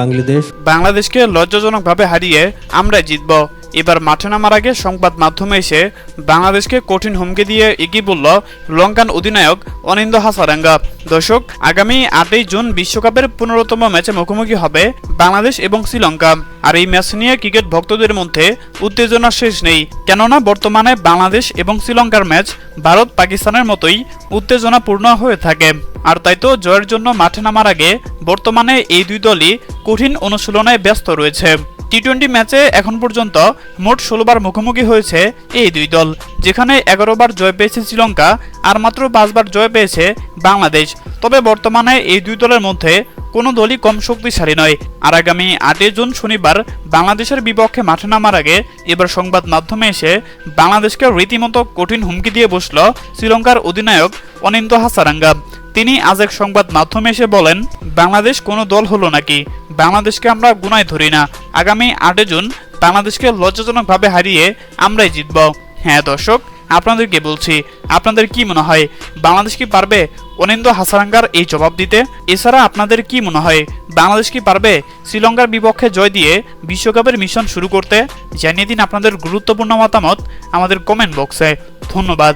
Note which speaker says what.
Speaker 1: Bangladesh.
Speaker 2: বাংলাদেশকে লজ্জাজনকভাবে হারিয়ে আমরা জিতব। এবার মাঠে নামার আগে সংবাদ মাধ্যমে এসে বাংলাদেশকে কঠিন হুমকি দিয়ে এগিয়ে বলল লঙ্কান অধিনায়ক অনিন্দ হাসারাঙ্গা। দর্শক, আগামী আটই জুন বিশ্বকাপের পনেরোতম ম্যাচে মুখোমুখি হবে বাংলাদেশ এবং শ্রীলঙ্কা। আর এই ম্যাচ নিয়ে ক্রিকেট ভক্তদের মধ্যে উত্তেজনার শেষ নেই। কেননা বর্তমানে বাংলাদেশ এবং শ্রীলঙ্কার ম্যাচ ভারত পাকিস্তানের মতোই উত্তেজনাপূর্ণ হয়ে থাকে। আর তাই তো জয়ের জন্য মাঠে নামার আগে বর্তমানে এই দুই দলই কঠিন অনুশীলনে ব্যস্ত রয়েছে। টি টোয়েন্টি ম্যাচে এখন পর্যন্ত মোট ষোলোবার মুখোমুখি হয়েছে এই দুই দল, যেখানে এগারো বার জয় পেয়েছে শ্রীলঙ্কা আর মাত্র পাঁচবার জয় পেয়েছে বাংলাদেশ। তবে বর্তমানে এই দুই দলের মধ্যে কোনো দলই কম শক্তিশালী নয়। আর আগামী আটই জুন শনিবার বাংলাদেশের বিপক্ষে মাঠে নামার আগে এবার সংবাদ মাধ্যমে এসে বাংলাদেশকে রীতিমতো কঠিন হুমকি দিয়ে বসল শ্রীলঙ্কার অধিনায়ক অনিন্দ হাসারাঙ্গা। তিনি আজ এক সংবাদ মাধ্যমে এসে বলেন, বাংলাদেশ কোনো দল হলো নাকি? বাংলাদেশকে আমরা গুনায় ধরি না। আগামী আটই জুন বাংলাদেশকে লজ্জাজনকভাবে হারিয়ে আমরাই জিতব। হ্যাঁ দর্শক, আপনাদেরকে বলছি, আপনাদের কি মনে হয়, বাংলাদেশ কি পারবে অনিন্দ হাসারাঙ্গার এই জবাব দিতে? এছাড়া আপনাদের কি মনে হয়, বাংলাদেশ কি পারবে শ্রীলঙ্কার বিপক্ষে জয় দিয়ে বিশ্বকাপের মিশন শুরু করতে? জানিয়ে দিন আপনাদের গুরুত্বপূর্ণ মতামত আমাদের কমেন্ট বক্সে। ধন্যবাদ।